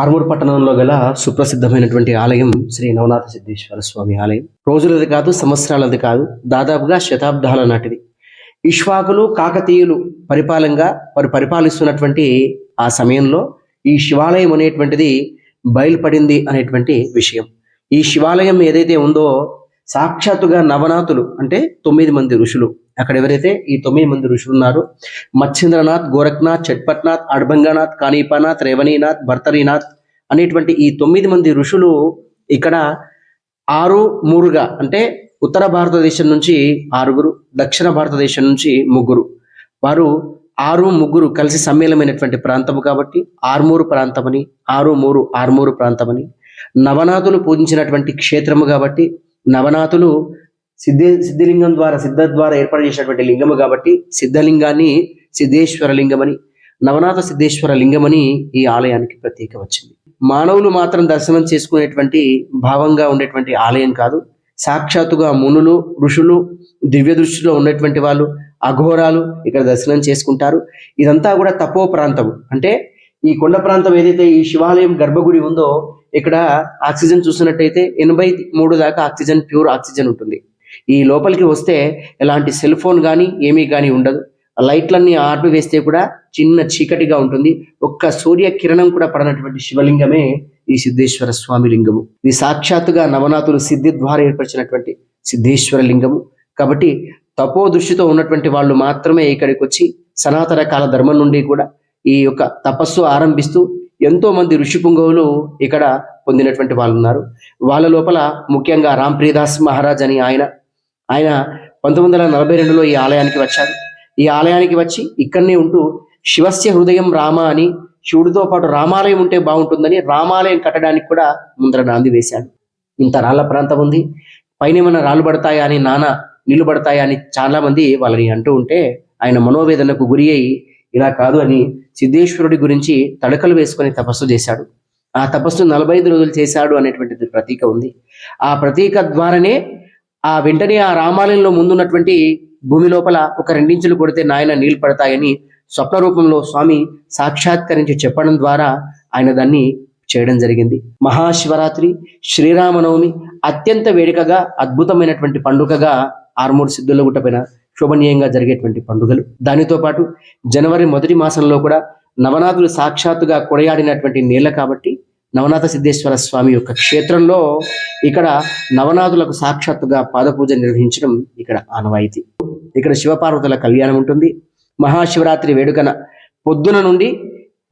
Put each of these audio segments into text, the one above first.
ఆర్మూర్ పట్టణంలో గల సుప్రసిద్ధమైనటువంటి ఆలయం శ్రీ నవనాథ సిద్ధేశ్వర స్వామి ఆలయం. రోజులది కాదు సంవత్సరాలది కాదు దాదాపుగా శతాబ్దాల నాటిది. ఇష్వాకులు కాకతీయులు పరిపాలనగా వారు పరిపాలిస్తున్నటువంటి ఆ సమయంలో ఈ శివాలయం అనేటువంటిది బయలుపడింది అనేటువంటి విషయం. ఈ శివాలయం ఏదైతే ఉందో సాక్షాత్తుగా నవనాథులు అంటే తొమ్మిది మంది ఋషులు. అక్కడ ఎవరైతే ఈ తొమ్మిది మంది ఋషులు ఉన్నారో మచ్చింద్రనాథ్ గోరఖ్నాథ్ చట్పట్నాథ్ అడ్బంగానాథ్ కానీపానాథ్ రేవణీనాథ్ భర్తరీనాథ్ అనేటువంటి ఈ తొమ్మిది మంది ఋషులు ఇక్కడ ఆరు మూరుగా అంటే ఉత్తర భారతదేశం నుంచి ఆరుగురు దక్షిణ భారతదేశం నుంచి ముగ్గురు. వారు ఆరు ముగ్గురు కలిసి సమ్మేళమైనటువంటి ప్రాంతము కాబట్టి ఆర్మూరు ప్రాంతమని ఆరు మూరు ఆర్మూరు ప్రాంతమని నవనాథులు పూజించినటువంటి క్షేత్రము కాబట్టి నవనాథులు సిద్ధి సిద్ధిలింగం ద్వారా సిద్ధ ద్వారా ఏర్పాటు చేసినటువంటి లింగము కాబట్టి సిద్ధలింగాన్ని సిద్ధేశ్వర లింగమని నవనాథ సిద్ధేశ్వర లింగమని ఈ ఆలయానికి ప్రత్యేక వచ్చింది. మానవులు మాత్రం దర్శనం చేసుకునేటువంటి భావంగా ఉండేటువంటి ఆలయం కాదు. సాక్షాత్తుగా మునులు ఋషులు దివ్య దృష్టిలో ఉన్నటువంటి వాళ్ళు అఘోరాలు ఇక్కడ దర్శనం చేసుకుంటారు. ఇదంతా కూడా తపో ప్రాంతం అంటే ఈ కొండ ప్రాంతం ఏదైతే ఈ శివాలయం గర్భగుడి ఉందో ఇక్కడ ఆక్సిజన్ చూసినట్టయితే ఎనభై మూడు దాకా ఆక్సిజన్ ప్యూర్ ఆక్సిజన్ ఉంటుంది. ఈ లోపలికి వస్తే ఎలాంటి సెల్ ఫోన్ కానీ ఏమీ కానీ ఉండదు. లైట్లన్నీ ఆర్పివేస్తే కూడా చిన్న చీకటిగా ఉంటుంది. ఒక్క సూర్య కిరణం కూడా పడనటువంటి శివలింగమే ఈ సిద్ధేశ్వర స్వామి లింగము. ఇది సాక్షాత్తుగా నవనాథులు సిద్ధి ద్వారా ఏర్పరిచినటువంటి సిద్ధేశ్వర లింగము. కాబట్టి తపో దృష్టితో ఉన్నటువంటి వాళ్ళు మాత్రమే ఇక్కడికి వచ్చి సనాతన కాల ధర్మం నుండి కూడా ఈ యొక్క తపస్సు ఆరంభిస్తూ ఎంతో మంది ఋషి పుంగవులు ఇక్కడ పొందినటువంటి వాళ్ళు ఉన్నారు వాళ్ళ లోపల ముఖ్యంగా రామ్ ప్రియదాస్ మహారాజ్ అని ఆయన ఆయన పంతొమ్మిది వందల నలభై రెండులో ఈ ఆలయానికి వచ్చారు. ఈ ఆలయానికి వచ్చి ఇక్కడనే ఉంటూ శివస్య హృదయం రామ అని శివుడితో పాటు రామాలయం ఉంటే బాగుంటుందని రామాలయం కట్టడానికి కూడా ముందర నాంది వేశాడు. ఇంత రాళ్ళ ప్రాంతం ఉంది. పైన ఏమైనా రాళ్ళు పడతాయా అని నాన్న నీళ్ళు పడతాయా అని చాలా మంది వాళ్ళని అంటూ ఉంటే ఆయన మనోవేదనకు గురి అయి ఇలా కాదు అని సిద్ధేశ్వరుడి గురించి తడకలు వేసుకొని తపస్సు చేశాడు. ఆ తపస్సు నలభై ఐదు రోజులు చేశాడు అనేటువంటిది ప్రతీక ఉంది. ఆ ప్రతీక ద్వారానే ఆ వెంటనే ఆ రామాలయంలో ముందున్నటువంటి భూమి లోపల ఒక రెండించులు కొడితే నాయన నీళ్ళు పడతాయని స్వప్న రూపంలో స్వామి సాక్షాత్కరించి చెప్పడం ద్వారా ఆయన దాన్ని చేయడం జరిగింది. మహాశివరాత్రి శ్రీరామనవమి అత్యంత వేడుకగా అద్భుతమైనటువంటి పండుగగా ఆర్మూర్ సిద్ధుల గుట్టపైన శోభనీయంగా జరిగేటువంటి పండుగలు. దానితో పాటు జనవరి మొదటి మాసంలో కూడా నవనాథులు సాక్షాత్తుగా కొడయాడినటువంటి నీళ్ళ కాబట్టి నవనాథ సిద్ధేశ్వర స్వామి యొక్క క్షేత్రంలో ఇక్కడ నవనాథులకు సాక్షాత్తుగా పాదపూజ నిర్వహించడం ఇక్కడ ఆనవాయితీ. ఇక్కడ శివపార్వతుల కళ్యాణం ఉంటుంది. మహాశివరాత్రి వేడుకన పొద్దున నుండి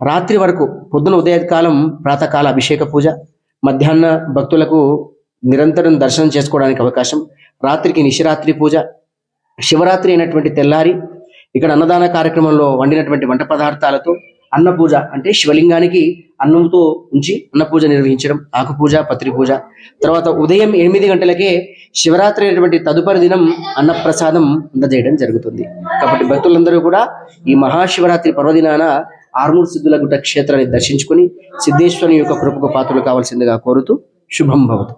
రాత్రి వరకు పొద్దున ఉదయకాలం ప్రాతకాల అభిషేక పూజ మధ్యాహ్న భక్తులకు నిరంతరం దర్శనం చేసుకోవడానికి అవకాశం రాత్రికి నిశిరాత్రి పూజ శివరాత్రి అయినటువంటి తెల్లారి ఇక్కడ అన్నదాన కార్యక్రమంలో వండినటువంటి వంట పదార్థాలతో అన్న పూజ అంటే శివలింగానికి అన్నంతో ఉంచి అన్న పూజ నిర్వహించడం ఆకు పూజ పత్రి పూజ తర్వాత ఉదయం ఎనిమిది గంటలకే శివరాత్రి అయినటువంటి తదుపరి దినం అన్నప్రసాదం అందజేయడం జరుగుతుంది. కాబట్టి భక్తులందరూ కూడా ఈ మహాశివరాత్రి పర్వదినాన ఆర్మూర్ సిద్ధుల గుట్ట క్షేత్రాన్ని దర్శించుకుని సిద్ధేశ్వరుని యొక్క కృపకు పాత్రలు కావాల్సిందిగా కోరుతూ శుభం భవతు.